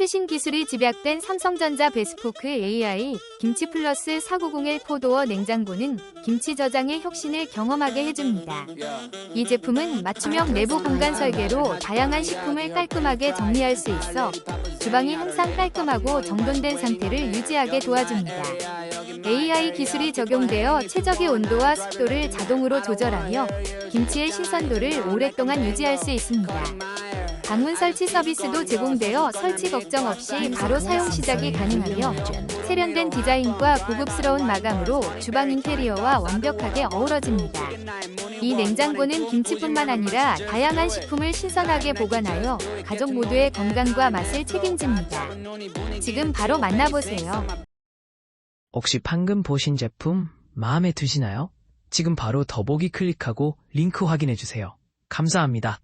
최신 기술이 집약된 삼성전자 베스포크 AI 김치 플러스 4901 포도어 냉장고는 김치 저장의 혁신을 경험하게 해줍니다. 이 제품은 맞춤형 내부 공간 설계로 다양한 식품을 깔끔하게 정리할 수 있어 주방이 항상 깔끔하고 정돈된 상태를 유지하게 도와줍니다. AI 기술이 적용되어 최적의 온도와 습도를 자동으로 조절하며 김치의 신선도를 오랫동안 유지할 수 있습니다. 방문 설치 서비스도 제공되어 설치 걱정 없이 바로 사용 시작이 가능하며 세련된 디자인과 고급스러운 마감으로 주방 인테리어와 완벽하게 어우러집니다. 이 냉장고는 김치뿐만 아니라 다양한 식품을 신선하게 보관하여 가족 모두의 건강과 맛을 책임집니다. 지금 바로 만나보세요. 혹시 방금 보신 제품 마음에 드시나요? 지금 바로 더보기 클릭하고 링크 확인해주세요. 감사합니다.